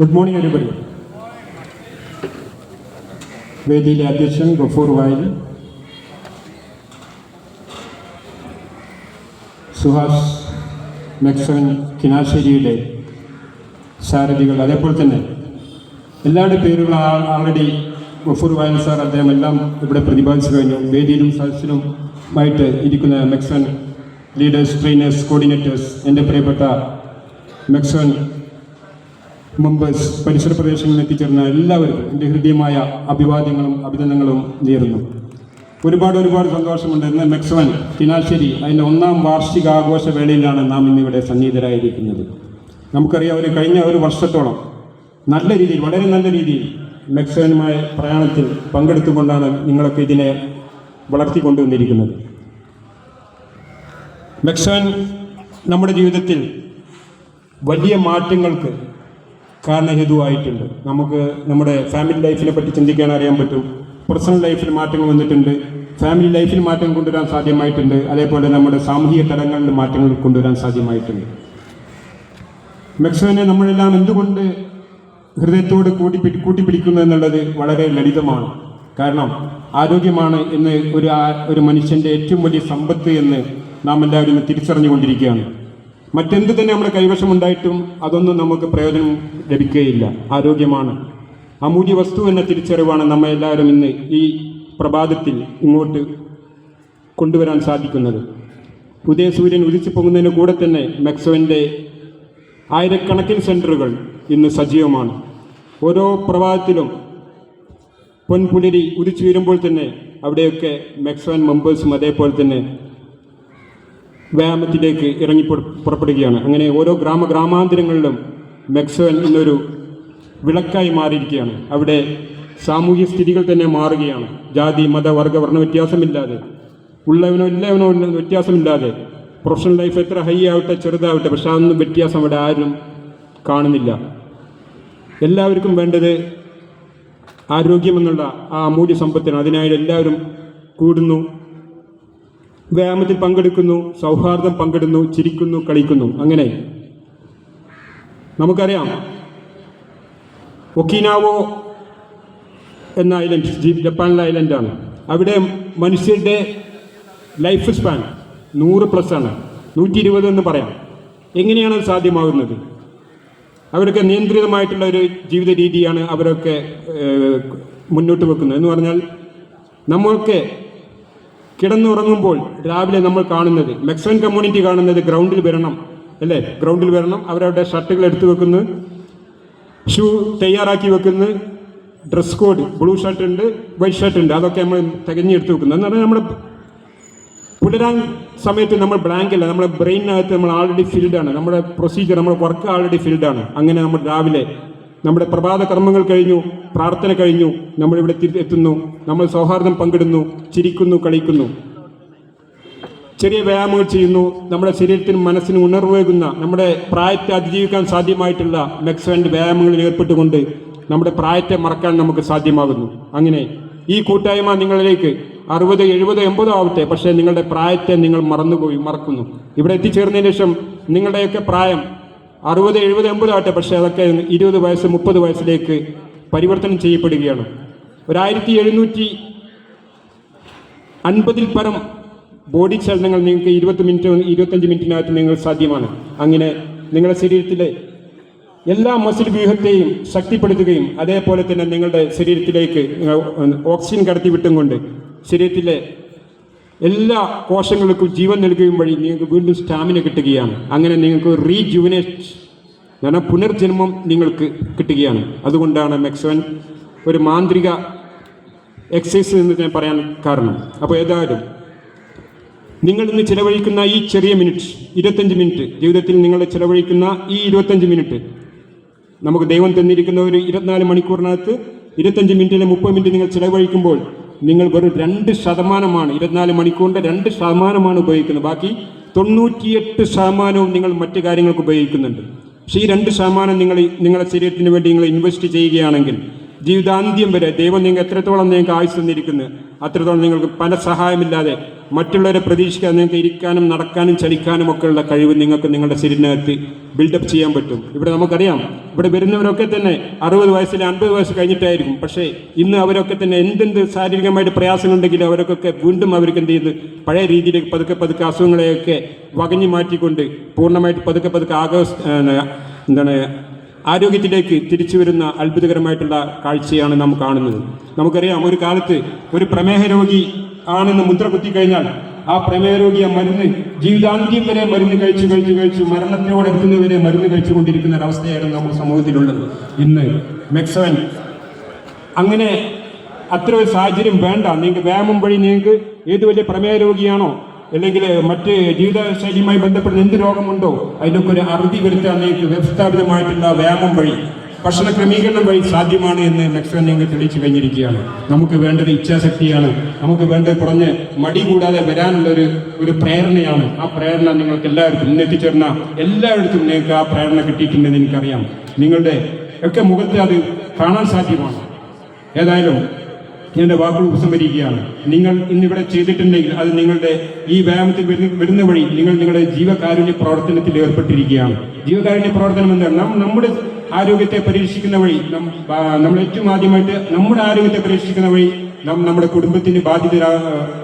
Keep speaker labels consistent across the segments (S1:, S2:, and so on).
S1: Good morning everybody വേദിയിലെ അധ്യക്ഷൻ ഗഫൂർ വായിൽ സുഹാസ് മെക്സൻ കിനാശ്ശേരിയുടെ സാരഥികൾ അതേപോലെ തന്നെ എല്ലാവരുടെ പേരുകൾ ആൾറെഡി ഗഫൂർ വായൽ സാർ അദ്ദേഹം എല്ലാം ഇവിടെ പ്രതിപാദിച്ചു കഴിഞ്ഞു. വേദിയിലും സദസ്സിലുമായിട്ട് ഇരിക്കുന്ന മെക്സൺ ലീഡേഴ്സ് ട്രെയിനേഴ്സ് കോർഡിനേറ്റേഴ്സ് എന്റെ പ്രിയപ്പെട്ട മെക്സൺ മെമ്പേഴ്സ് പരിസര പ്രദേശങ്ങളിൽ എത്തിച്ചേർന്ന എല്ലാവർക്കും എന്റെ ഹൃദ്യമായ അഭിവാദ്യങ്ങളും അഭിനന്ദനങ്ങളും നേരുന്നു. ഒരുപാട് ഒരുപാട് സന്തോഷമുണ്ട്. ഇന്ന് മെക്സവൻ തിനാശ്ശേരി അതിന്റെ ഒന്നാം വാർഷിക ആഘോഷ വേളയിലാണ് നാം ഇന്നിവിടെ സന്നിഹിതരായിരിക്കുന്നത്. നമുക്കറിയാം ഒരു കഴിഞ്ഞ ഒരു വർഷത്തോളം നല്ല രീതിയിൽ വളരെ നല്ല രീതിയിൽ മെക്സവനുമായ പ്രയാണത്തിൽ പങ്കെടുത്തുകൊണ്ടാണ് നിങ്ങളൊക്കെ ഇതിനെ വളർത്തിക്കൊണ്ടുവന്നിരിക്കുന്നത്. മെക്സവൻ നമ്മുടെ ജീവിതത്തിൽ വലിയ മാറ്റങ്ങൾക്ക് കാരണഹേതുവായിട്ടുണ്ട്. നമുക്ക് നമ്മുടെ ഫാമിലി ലൈഫിനെ പറ്റി ചിന്തിക്കാൻ അറിയാൻ പറ്റും. പേഴ്സണൽ ലൈഫിൽ മാറ്റങ്ങൾ വന്നിട്ടുണ്ട്. ഫാമിലി ലൈഫിൽ മാറ്റം കൊണ്ടുവരാൻ സാധ്യമായിട്ടുണ്ട്. അതേപോലെ നമ്മുടെ സാമൂഹിക തലങ്ങളിൽ മാറ്റങ്ങൾ കൊണ്ടുവരാൻ സാധ്യമായിട്ടുണ്ട്. മെക്സോനെ നമ്മളെല്ലാം എന്തുകൊണ്ട് ഹൃദയത്തോട് കൂട്ടി കൂട്ടിപ്പിടിക്കുന്നു എന്നുള്ളത് വളരെ ലളിതമാണ്. കാരണം ആരോഗ്യമാണ് എന്ന് ഒരു ഒരു മനുഷ്യന്റെ ഏറ്റവും വലിയ സമ്പത്ത് എന്ന് നാം എല്ലാവരും തിരിച്ചറിഞ്ഞുകൊണ്ടിരിക്കുകയാണ്. മറ്റെന്ത് തന്നെ നമ്മുടെ കൈവശമുണ്ടായിട്ടും അതൊന്നും നമുക്ക് പ്രയോജനം ലഭിക്കുകയില്ല. ആരോഗ്യമാണ്. അമൂല്യ വസ്തു എന്ന തിരിച്ചറിവാണ് നമ്മെ എല്ലാവരും ഇന്ന് ഈ പ്രഭാതത്തിൽ ഇങ്ങോട്ട് കൊണ്ടുവരാൻ സാധിക്കുന്നത്. ഉദയസൂര്യൻ ഉദിച്ചു പോകുന്നതിന് കൂടെ തന്നെ മെക്സോവിന്റെ ആയിരക്കണക്കിന് സെന്ററുകൾ ഇന്ന് സജീവമാണ്. ഓരോ പ്രഭാതത്തിലും പൊൻപുലരി ഉദിച്ചു വരുമ്പോൾ തന്നെ അവിടെയൊക്കെ മെക്സോൻ മെമ്പേഴ്സും അതേപോലെ തന്നെ വ്യായാമത്തിലേക്ക് ഇറങ്ങി പുറ- പുറപ്പെടുകയാണ്. അങ്ങനെ ഓരോ ഗ്രാമ ഗ്രാമാന്തരങ്ങളിലും മെക്സോൻ എന്നൊരു വിളക്കായി മാറിയിരിക്കുകയാണ്. അവിടെ സാമൂഹ്യ സ്ഥിതികൾ തന്നെ മാറുകയാണ്. ജാതി മത വർഗ വർണ വ്യത്യാസമില്ലാതെ. ഉള്ളവനോ ഇല്ലവനോ വ്യത്യാസമില്ലാതെ. പ്രൊഫഷണൽ ലൈഫ് എത്ര ഹൈ ആവട്ടെ ചെറുതാവട്ടെ പക്ഷെ അതൊന്നും വ്യത്യാസം അവിടെ ആരും കാണുന്നില്ല. എല്ലാവർക്കും വേണ്ടത് ആരോഗ്യമെന്നുള്ള ആ അമൂല്യ സമ്പത്തിനാണ്. അതിനായി എല്ലാവരും കൂടുന്നു. വ്യായാമത്തിൽ പങ്കെടുക്കുന്നു സൗഹാർദ്ദം പങ്കിടുന്നു ചിരിക്കുന്നു കളിക്കുന്നു. അങ്ങനെ. നമുക്കറിയാം ഒക്കിനാവോ എന്ന ഐലൻഡ് ജപ്പാനിലെ ഐലൻഡാണ് അവിടെ മനുഷ്യരുടെ ലൈഫ് സ്പാൻ നൂറ് പ്ലസ് ആണ്. നൂറ്റി ഇരുപത് എന്ന് പറയാം. എങ്ങനെയാണ് അത് സാധ്യമാകുന്നത്? അവരൊക്കെ നിയന്ത്രിതമായിട്ടുള്ള ഒരു ജീവിത രീതിയാണ് അവരൊക്കെ മുന്നോട്ട് വെക്കുന്നത്. എന്ന് പറഞ്ഞാൽ നമ്മൾക്ക് കിടന്നുറങ്ങുമ്പോൾ രാവിലെ നമ്മൾ കാണുന്നത് മെക്സൺ കമ്മ്യൂണിറ്റി കാണുന്നത് ഗ്രൗണ്ടിൽ വരണം അല്ലേ? ഗ്രൗണ്ടിൽ വരണം അവരവരുടെ ഷർട്ടുകൾ എടുത്തു വെക്കുന്നു ഷൂ തയ്യാറാക്കി വെക്കുന്നു ഡ്രസ് കോഡ് ബ്ലൂ ഷർട്ട് ഉണ്ട് വൈറ്റ് ഷർട്ട് ഉണ്ട് അതൊക്കെ നമ്മൾ തികഞ്ഞെടുത്ത് വെക്കുന്നു. എന്ന് പറഞ്ഞാൽ നമ്മുടെ പുലരാൻ സമയത്ത് നമ്മൾ ബ്ലാങ്ക് അല്ല നമ്മുടെ ബ്രെയിനകത്ത് നമ്മൾ ആൾറെഡി ഫിൽഡാണ് നമ്മുടെ പ്രൊസീജിയർ നമ്മുടെ വർക്ക് ആൾറെഡി ഫിൽഡാണ് അങ്ങനെ നമ്മൾ രാവിലെ നമ്മുടെ പ്രഭാത കർമ്മങ്ങൾ കഴിഞ്ഞു പ്രാർത്ഥന കഴിഞ്ഞു നമ്മളിവിടെ എത്തുന്നു നമ്മൾ സൗഹാർദ്ദം പങ്കിടുന്നു ചിരിക്കുന്നു കളിക്കുന്നു. ചെറിയ വ്യായാമങ്ങൾ ചെയ്യുന്നു നമ്മുടെ ശരീരത്തിനും മനസ്സിനും ഉണർവേകുന്ന നമ്മുടെ പ്രായത്തെ അതിജീവിക്കാൻ സാധ്യമായിട്ടുള്ള മെക്സവന്റെ വ്യായാമങ്ങളിൽ ഏർപ്പെട്ടുകൊണ്ട് നമ്മുടെ പ്രായത്തെ മറക്കാൻ നമുക്ക് സാധ്യമാകുന്നു. അങ്ങനെ ഈ കൂട്ടായ്മ നിങ്ങളിലേക്ക് അറുപത് എഴുപത് എൺപതോ ആവട്ടെ പക്ഷേ നിങ്ങളുടെ പ്രായത്തെ നിങ്ങൾ മറന്നുപോയി മറക്കുന്നു. ഇവിടെ എത്തിച്ചേർന്നതിന് ശേഷം നിങ്ങളുടെയൊക്കെ പ്രായം അറുപത് എഴുപത് എൺപത് പക്ഷെ അതൊക്കെ ഇരുപത് വയസ്സ് മുപ്പത് വയസ്സിലേക്ക് പരിവർത്തനം ചെയ്യപ്പെടുകയാണ്. ഒരായിരത്തി എഴുന്നൂറ്റി അൻപതിൽ പരം ബോഡി ചലനങ്ങൾ നിങ്ങൾക്ക് ഇരുപത്തി മിനിറ്റ് ഇരുപത്തഞ്ച് മിനിറ്റിനകത്ത് നിങ്ങൾ സാധ്യമാണ്. അങ്ങനെ നിങ്ങളുടെ ശരീരത്തിലെ എല്ലാ മസിൽ വ്യൂഹത്തെയും ശക്തിപ്പെടുത്തുകയും അതേപോലെ തന്നെ നിങ്ങളുടെ ശരീരത്തിലേക്ക് ഓക്സിജൻ കടത്തിവിട്ടും കൊണ്ട് ശരീരത്തിലെ എല്ലാ കോശങ്ങൾക്കും ജീവൻ നൽകുകയും വഴി നിങ്ങൾക്ക് വീണ്ടും സ്റ്റാമിന കിട്ടുകയാണ്. അങ്ങനെ നിങ്ങൾക്ക് റീജുവിനേറ്റ് പറഞ്ഞാൽ പുനർജന്മം നിങ്ങൾക്ക് കിട്ടുകയാണ്. അതുകൊണ്ടാണ് മെക്സവൻ ഒരു മാന്ത്രിക എക്സസൈസ് എന്ന് ഞാൻ പറയാൻ കാരണം. അപ്പോൾ ഏതായാലും നിങ്ങൾ ഇന്ന് ചിലവഴിക്കുന്ന ഈ ചെറിയ മിനിറ്റ് ഇരുപത്തഞ്ച് മിനിറ്റ് ജീവിതത്തിൽ നിങ്ങൾ ചിലവഴിക്കുന്ന ഈ ഇരുപത്തഞ്ച് മിനിറ്റ് നമുക്ക് ദൈവം തന്നിരിക്കുന്ന ഒരു ഇരുപത്തിനാല് മണിക്കൂറിനകത്ത് ഇരുപത്തഞ്ച് മിനിറ്റിലെ മുപ്പത് മിനിറ്റ് നിങ്ങൾ ചിലവഴിക്കുമ്പോൾ നിങ്ങൾ വെറും രണ്ട് ശതമാനമാണ് ഇരുപത്തിനാല് മണിക്കൂറിന്റെ രണ്ട് ശതമാനമാണ് ഉപയോഗിക്കുന്നത്. ബാക്കി തൊണ്ണൂറ്റിയെട്ട് ശതമാനവും നിങ്ങൾ മറ്റു കാര്യങ്ങൾക്ക് ഉപയോഗിക്കുന്നുണ്ട്. പക്ഷേ ഈ രണ്ട് ശതമാനം നിങ്ങൾ നിങ്ങളുടെ ശരീരത്തിന് വേണ്ടി നിങ്ങൾ ഇൻവെസ്റ്റ് ചെയ്യുകയാണെങ്കിൽ ജീവിതാന്ത്യം വരെ ദൈവം നിങ്ങൾക്ക് എത്രത്തോളം നിങ്ങൾക്ക് ആയുസ് തന്നിരിക്കുന്നു അത്രത്തോളം നിങ്ങൾക്ക് പല സഹായമില്ലാതെ മറ്റുള്ളവരെ പ്രതീക്ഷിക്കാതെ നിങ്ങൾക്ക് ഇരിക്കാനും നടക്കാനും ചലിക്കാനും ഒക്കെയുള്ള കഴിവ് നിങ്ങൾക്ക് നിങ്ങളുടെ ശരീരത്തിനകത്ത് ബിൽഡപ്പ് ചെയ്യാൻ പറ്റും. ഇവിടെ നമുക്കറിയാം ഇവിടെ വരുന്നവരൊക്കെ തന്നെ അറുപത് വയസ്സിൽ അൻപത് വയസ്സ് കഴിഞ്ഞിട്ടായിരിക്കും. പക്ഷേ ഇന്ന് അവരൊക്കെ തന്നെ എന്തെന്ത് ശാരീരികമായിട്ട് പ്രയാസങ്ങളുണ്ടെങ്കിലും അവരൊക്കെ വീണ്ടും അവർക്ക് എന്ത് ചെയ്യുന്നു? പഴയ രീതിയിലേക്ക് പതുക്കെ പതുക്കെ അസുഖങ്ങളെയൊക്കെ വകഞ്ഞു മാറ്റിക്കൊണ്ട് പൂർണമായിട്ട് പതുക്കെ പതുക്കെ ആഘോഷ എന്താണ് ആരോഗ്യത്തിലേക്ക് തിരിച്ചു വരുന്ന അത്ഭുതകരമായിട്ടുള്ള കാഴ്ചയാണ് നാം കാണുന്നത്. നമുക്കറിയാം ഒരു കാലത്ത് ഒരു പ്രമേഹ രോഗി ആണെന്ന് മുദ്ര കുത്തിക്കഴിഞ്ഞാൽ ആ പ്രമേഹ രോഗിയെ മരുന്ന് ജീവിതാന്ത്യം വരെ മരുന്ന് കഴിച്ചു കഴിച്ചു കഴിച്ചു മരണത്തിനോട് എത്തുന്നവരെ മരുന്ന് കഴിച്ചുകൊണ്ടിരിക്കുന്ന ഒരവസ്ഥയായിരുന്നു നമ്മുടെ സമൂഹത്തിലുള്ളത്. ഇന്ന് മെക്സവൻ അങ്ങനെ അത്ര ഒരു സാഹചര്യം വേണ്ട. നിങ്ങൾക്ക് വ്യായാമം വഴി നിങ്ങൾക്ക് ഏത് വലിയ പ്രമേഹ രോഗിയാണോ അല്ലെങ്കിൽ മറ്റ് ജീവിതശൈലിയുമായി ബന്ധപ്പെട്ട് എന്ത് രോഗമുണ്ടോ അതിനൊക്കെ ഒരു അറുതി വരുത്താൻ നിങ്ങൾക്ക് വ്യവസ്ഥാപിതമായിട്ടുള്ള വ്യായാമം വഴി ഭക്ഷണ ക്രമീകരണം വഴി സാധ്യമാണ് എന്ന് മെക്സൺ നിങ്ങൾ തെളിയിച്ചു കഴിഞ്ഞിരിക്കുകയാണ്. നമുക്ക് വേണ്ടത് ഇച്ഛാശക്തിയാണ്. നമുക്ക് വേണ്ടത് കുറഞ്ഞ് മടി കൂടാതെ വരാനുള്ള ഒരു ഒരു പ്രേരണയാണ്. ആ പ്രേരണ നിങ്ങൾക്ക് എല്ലാവർക്കും ഇന്നെത്തിച്ചേർന്ന എല്ലായിടത്തും നിങ്ങൾക്ക് ആ പ്രേരണ കിട്ടിയിട്ടുണ്ടെന്ന് എനിക്കറിയാം. നിങ്ങളുടെ ഒക്കെ മുഖത്ത് അത് കാണാൻ സാധ്യമാണ്. ഏതായാലും ഞാൻ എന്റെ വാക്കുകൾ ഉപസംഹരിക്കുകയാണ്. നിങ്ങൾ ഇന്നിവിടെ ചെയ്തിട്ടുണ്ടെങ്കിൽ അത് നിങ്ങളുടെ ഈ വ്യായാമത്തിൽ വരുന്ന വഴി നിങ്ങൾ നിങ്ങളുടെ ജീവകാരുണ്യ പ്രവർത്തനത്തിൽ ഏർപ്പെട്ടിരിക്കുകയാണ്. ജീവകാരുണ്യ പ്രവർത്തനം എന്താണ്? നാം നമ്മുടെ ആരോഗ്യത്തെ പരീക്ഷിക്കുന്ന വഴി നമ്മൾ ഏറ്റവും ആദ്യമായിട്ട് നമ്മുടെ ആരോഗ്യത്തെ പരീക്ഷിക്കുന്ന വഴി നാം നമ്മുടെ കുടുംബത്തിന് ബാധിതരാ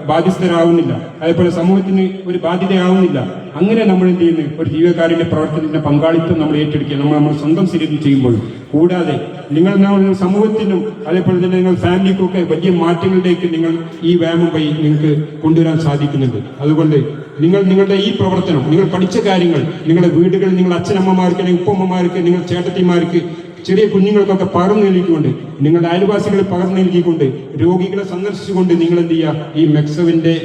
S1: ബാധ്യസ്ഥരാകുന്നില്ല അതേപോലെ സമൂഹത്തിന് ഒരു ബാധ്യതയാവുന്നില്ല. അങ്ങനെ നമ്മൾ എന്ത് ചെയ്യുന്നു? ഒരു ജീവകാരുടെ പ്രവർത്തനത്തിന്റെ പങ്കാളിത്തം നമ്മൾ ഏറ്റെടുക്കുക നമ്മൾ നമ്മൾ സ്വന്തം ശരീരത്തിൽ ചെയ്യുമ്പോൾ. കൂടാതെ നിങ്ങൾ സമൂഹത്തിനും അതേപോലെ തന്നെ നിങ്ങൾ ഫാമിലിക്കൊക്കെ വലിയ മാറ്റങ്ങളിലേക്ക് നിങ്ങൾ ഈ വ്യായാമം വഴി നിങ്ങൾക്ക് കൊണ്ടുവരാൻ സാധിക്കുന്നുണ്ട്. അതുകൊണ്ട് നിങ്ങൾ നിങ്ങളുടെ ഈ പ്രവർത്തനം നിങ്ങൾ പഠിച്ച കാര്യങ്ങൾ നിങ്ങളുടെ വീടുകളിൽ നിങ്ങളുടെ അച്ഛനമ്മമാർക്ക് അല്ലെങ്കിൽ ഉപ്പമ്മമാർക്ക് നിങ്ങൾ ചേട്ടത്തിമാർക്ക് ചെറിയ കുഞ്ഞുങ്ങൾക്കൊക്കെ പകർന്നു നൽകിക്കൊണ്ട് നിങ്ങളുടെ അയൽവാസികളെ പകർന്നു നൽകിക്കൊണ്ട് രോഗികളെ സന്ദർശിച്ചുകൊണ്ട് നിങ്ങൾ എന്ത് ചെയ്യുക? ഈ മെക്സവിന്റെ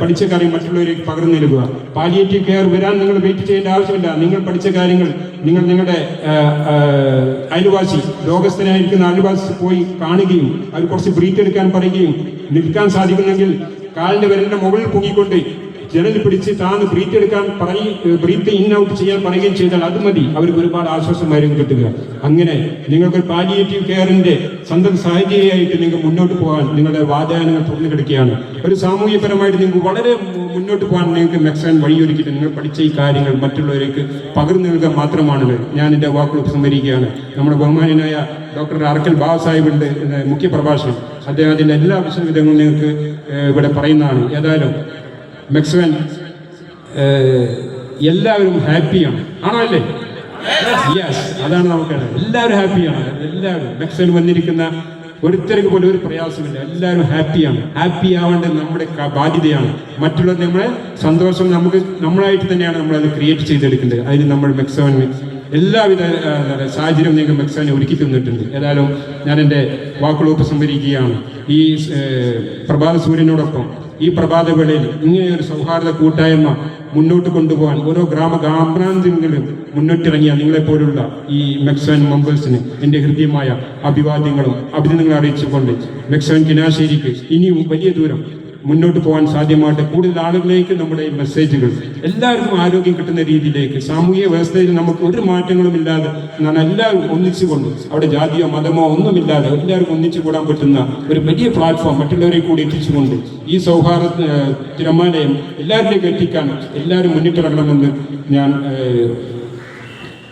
S1: പഠിച്ച കാര്യം മറ്റുള്ളവരേക്ക് പകർന്നു നൽകുക. പാലിയേറ്റീവ് കെയർ വരാൻ നിങ്ങൾ വെയിറ്റ് ചെയ്യേണ്ട ആവശ്യമില്ല. നിങ്ങൾ പഠിച്ച കാര്യങ്ങൾ നിങ്ങൾ നിങ്ങളുടെ അയൽവാസി രോഗസ്ഥനായിരിക്കുന്ന അയൽവാസി പോയി കാണുകയും അവർ കുറച്ച് ബ്രീത്ത് എടുക്കാൻ പറയുകയും നിൽക്കാൻ സാധിക്കുന്നെങ്കിൽ കാലിന്റെ വരലിന്റെ മുകളിൽ പൊങ്ങിക്കൊണ്ട് ജനൽ പിടിച്ച് താന്ന് ബ്രീത്ത് എടുക്കാൻ പറയും ബ്രീത്ത് ഇൻ ഔട്ട് ചെയ്യാൻ പറയുകയും ചെയ്താൽ അത് മതി. അവർക്ക് ഒരുപാട് ആശ്വാസമായിരിക്കും കിട്ടുക. അങ്ങനെ നിങ്ങൾക്ക് പാലിയേറ്റീവ് കെയറിന്റെ സ്വന്തം സാഹചര്യമായിട്ട് നിങ്ങൾക്ക് മുന്നോട്ട് പോകാൻ നിങ്ങളുടെ വാതായനങ്ങൾ തുറന്നു കിടക്കുകയാണ്. ഒരു സാമൂഹ്യപരമായിട്ട് നിങ്ങൾക്ക് വളരെ മുന്നോട്ട് പോകാൻ നിങ്ങൾക്ക് മെക്സാൻ വഴിയൊരുക്കിയിട്ട് നിങ്ങൾ പഠിച്ച ഈ കാര്യങ്ങൾ മറ്റുള്ളവരേക്ക് പകർന്നു നൽകുക മാത്രമാണത് ഞാൻ എന്റെ വാക്കുകൾ ഉപസംഹരിക്കുകയാണ്. നമ്മുടെ ബഹുമാനായ ഡോക്ടർ അറക്കൽ ബാബ സാഹിബ് ഉണ്ട് മുഖ്യ പ്രഭാഷണം അദ്ദേഹത്തിന്റെ എല്ലാ വിശദവിധങ്ങളും നിങ്ങൾക്ക് ഇവിടെ പറയുന്നതാണ്. ഏതായാലും മെക്സ്വൻ എല്ലാവരും ഹാപ്പിയാണ്. ആണോ അല്ലേ? യെസ് അതാണ് നമുക്ക് എല്ലാവരും ഹാപ്പിയാണ്. എല്ലാവരും. മെക്സ്വൻ വന്നിരിക്കുന്ന ഒരുത്തർക്ക് പോലും ഒരു പ്രയാസമില്ല. എല്ലാവരും ഹാപ്പിയാണ്. ഹാപ്പി ആവേണ്ടത് നമ്മുടെ ബാധ്യതയാണ്. മറ്റുള്ള നമ്മളെ സന്തോഷം നമുക്ക് നമ്മളായിട്ട് തന്നെയാണ് നമ്മളത് ക്രിയേറ്റ് ചെയ്തെടുക്കേണ്ടത് അതിന് നമ്മൾ മെക്സവന് എല്ലാവിധ സാഹചര്യം നിങ്ങൾക്ക് മെക്സവനെ ഒരുക്കി തന്നിട്ടുണ്ട്. ഏതായാലും ഞാൻ എന്റെ വാക്കുകൾ ഉപസംഹരിക്കുകയാണ് ഈ പ്രഭാത സൂര്യനോടൊപ്പം ഈ പ്രഭാതവേളയിൽ ഇങ്ങനെയൊരു സൗഹാർദ്ദ കൂട്ടായ്മ മുന്നോട്ട് കൊണ്ടുപോകാൻ ഓരോ ഗ്രാമ ഗ്രാമാന്തരങ്ങളിലും മുന്നോട്ടിറങ്ങിയ നിങ്ങളെപ്പോലുള്ള ഈ മെക്സോൻ മെമ്പേഴ്സിന് എന്റെ ഹൃദ്യമായ അഭിവാദ്യങ്ങളും അഭിനന്ദനങ്ങളും അറിയിച്ചുകൊണ്ട് മെക്സോൻ കിനാശ്ശേരിക്ക് ഇനിയും വലിയ ദൂരം മുന്നോട്ട് പോകാൻ സാധ്യമാകട്ടെ. കൂടുതൽ ആളുകളിലേക്ക് നമ്മുടെ ഈ മെസ്സേജുകൾ എല്ലാവർക്കും ആരോഗ്യം കിട്ടുന്ന രീതിയിലേക്ക് സാമൂഹിക വ്യവസ്ഥയിൽ നമുക്ക് ഒരു മാറ്റങ്ങളും ഇല്ലാതെ എന്നാൽ എല്ലാവരും ഒന്നിച്ചുകൊണ്ട് അവിടെ ജാതിയോ മതമോ ഒന്നുമില്ലാതെ എല്ലാവർക്കും ഒന്നിച്ചു കൂടാൻ പറ്റുന്ന ഒരു വലിയ പ്ലാറ്റ്ഫോം മറ്റുള്ളവരെ കൂടി എത്തിച്ചുകൊണ്ട് ഈ സൗഹാർദ്ദ തിരമാലയം എല്ലാവരിലേക്കും എത്തിക്കാൻ എല്ലാവരും മുന്നിട്ടിറങ്ങണമെന്ന് ഞാൻ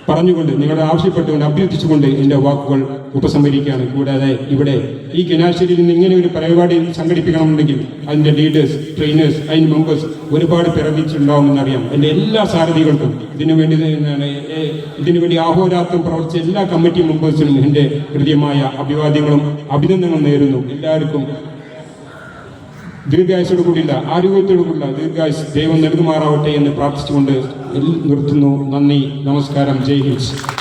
S1: പറഞ്ഞുകൊണ്ട് നിങ്ങളെ ആവശ്യപ്പെട്ടുകൊണ്ട് അഭ്യർത്ഥിച്ചുകൊണ്ട് എന്റെ വാക്കുകൾ ഉപസംഹരിക്കുകയാണ്. കൂടാതെ ഇവിടെ ഈ കിനാശ്ശേരിയിൽ നിന്ന് ഇങ്ങനെ ഒരു പരിപാടി സംഘടിപ്പിക്കണമെന്നുണ്ടെങ്കിൽ അതിന്റെ ലീഡേഴ്സ് ട്രെയിനേഴ്സ് അതിന്റെ മെമ്പേഴ്സ് ഒരുപാട് പിറവിച്ചുണ്ടാവുമെന്നറിയാം എന്റെ എല്ലാ സാരഥികൾക്കും ഇതിനു വേണ്ടി ഇതിനുവേണ്ടി ഏ, ഇതിനു വേണ്ടി ആഹോരാത്രം പ്രവർത്തിച്ച എല്ലാ കമ്മിറ്റി മെമ്പേഴ്സിനും എന്റെ ഹൃദ്യമായ അഭിവാദ്യങ്ങളും അഭിനന്ദനങ്ങളും നേരുന്നു. എല്ലാവർക്കും ദീർഘായുസോട് കൂടിയില്ല ആരോഗ്യത്തോടു കൂടില്ല. ദീർഘായുസ് ദൈവം നൽകുമാറാവട്ടെ എന്ന് പ്രാർത്ഥിച്ചുകൊണ്ട് നിർത്തുന്നു. നന്ദി നമസ്കാരം. ജയ് ഹിന്ദ്.